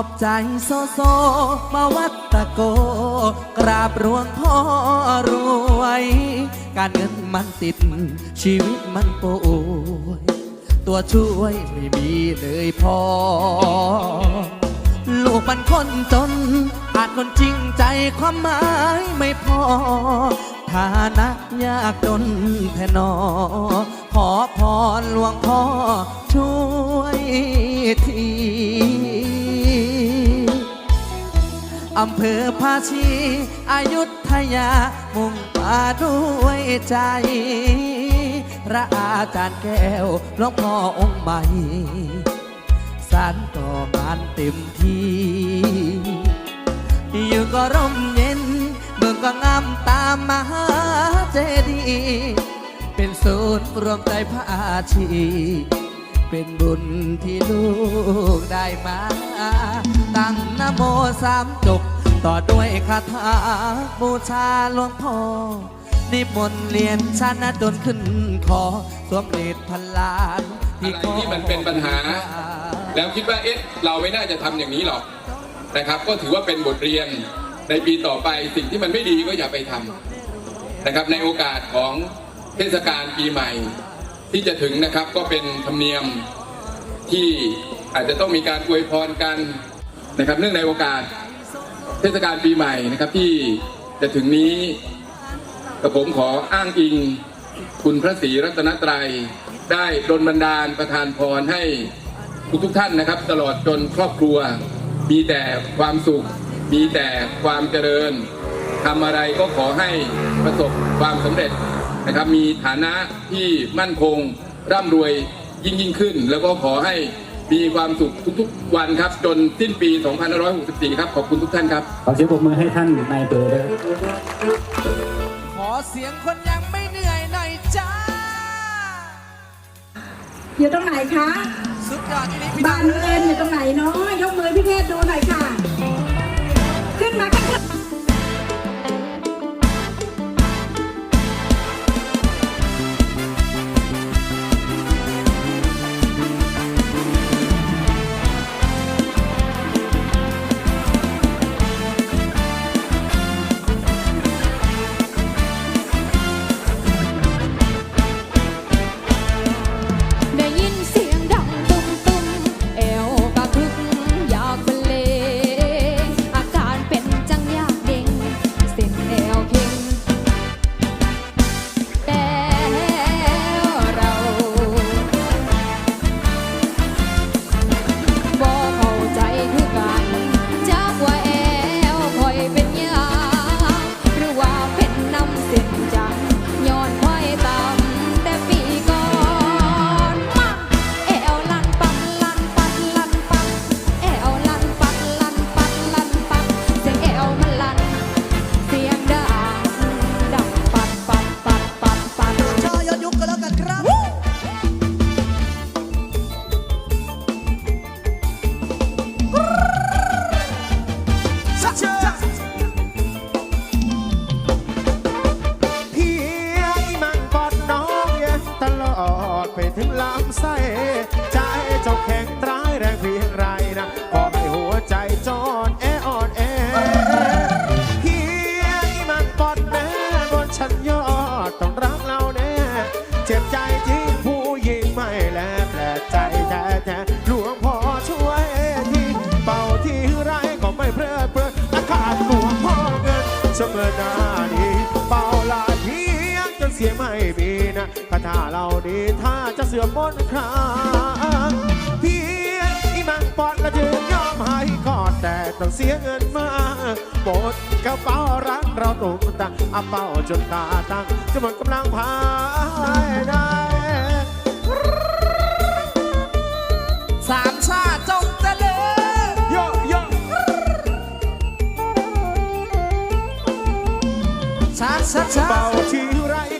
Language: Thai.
อบใจโซโซมาวัดตะโก กราบหลวงพ่อรวย การเงินมันติด ชีวิตมันป่วย ตัวช่วยไม่มีเลยพอ ลูกมันคนจน อาจคนจริงใจความหมายไม่พอ ฐานะยากจนแท่นอ ขอพรหลวงพ่อช่วยที อำเภอภาชีอายุทยา มุ่งมาด้วยใจ พระอาจารย์แก้วหลวงพ่อองค์ใหม่สารต่องานเต็มที่ อยู่ก็ร่มเย็น เมืองก็งามตามมหาเจดีย์เป็นศูนย์รวมใจพระอาชีเป็นบุญที่ลูกได้มา ตั้งนโมสามจบ ต่อด้วยคาถาบูชาหลวงพ่อนิมนต์เรียนชนะจนขึ้นคอสวมเดชพันล้านอะไรที่มันเป็นปัญหา แล้วคิดว่าเอ๊ะเราไม่น่าจะทำอย่างนี้หรอกนะครับ ก็ถือว่าเป็นบทเรียนในปีต่อไปสิ่งที่มันไม่ดีก็อย่าไปทำนะครับ ในโอกาสของเทศกาลปีใหม่ ที่จะถึงนะครับก็เป็นธรรมเนียมที่อาจจะต้องมีการอวยพรกันนะครับ เนื่องในโอกาส เทศกาลปีใหม่นะครับที่จะถึงนี้กระผมขออ้างอิงคุณพระศรีรัตนตรัย ได้ดลบันดาลประทานพรให้ทุกทุกท่านนะครับ ตลอดจนครอบครัว มีแต่ความสุข มีแต่ความเจริญทำอะไรก็ขอให้ประสบความสำเร็จนะครับ มีฐานะที่มั่นคงร่ำรวยยิ่งยิ่งขึ้น แล้วก็ขอให้ มีความสุขทุกๆวันครับ จนสิ้นปี 2564 ครับ ขอบคุณทุกท่านครับ ขอเสียงปรบมือให้ท่านนายอำเบอร์ด้วยขอเสียงคนยังไม่เหนื่อยหน่อยจ้า อยู่ตรงไหนคะ สุดยอดที่นี่พี่บานเอ็นอยู่ตรงไหนเนาะยกมือพี่เทพดูหน่อยค่ะ งลำไส้ใจเจ้าแข็งร้ายแรงเพียงไรนะขอให้หัวใจจอนแออ่อนแอเพียงมังกอดแน่บนชั้นยอดต้องรักเราแน่เจ็บใจที่ผู้หญิงไม่แลแปลกใจแท้แท้หลวงพ่อช่วยทีเป่าที่ไรก็ไม่เพลิดเพลินอาคาศหลวงพ่อเงินเสมอนา ถ้าเราดีถ้าจะเสื่อมมนครางเพียงอีมังปอดและจึงยอมให้กอดแต่ต้องเสียเงินมากหมดกระเป๋ารักเราตุกตังอาเป้าจนตาตั้งจะหมดกำลังพายได้สามชาติจงเจริญโยโยชาชาชาเป่าที่